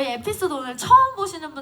저희 에피소드 오늘 처음 보시는 분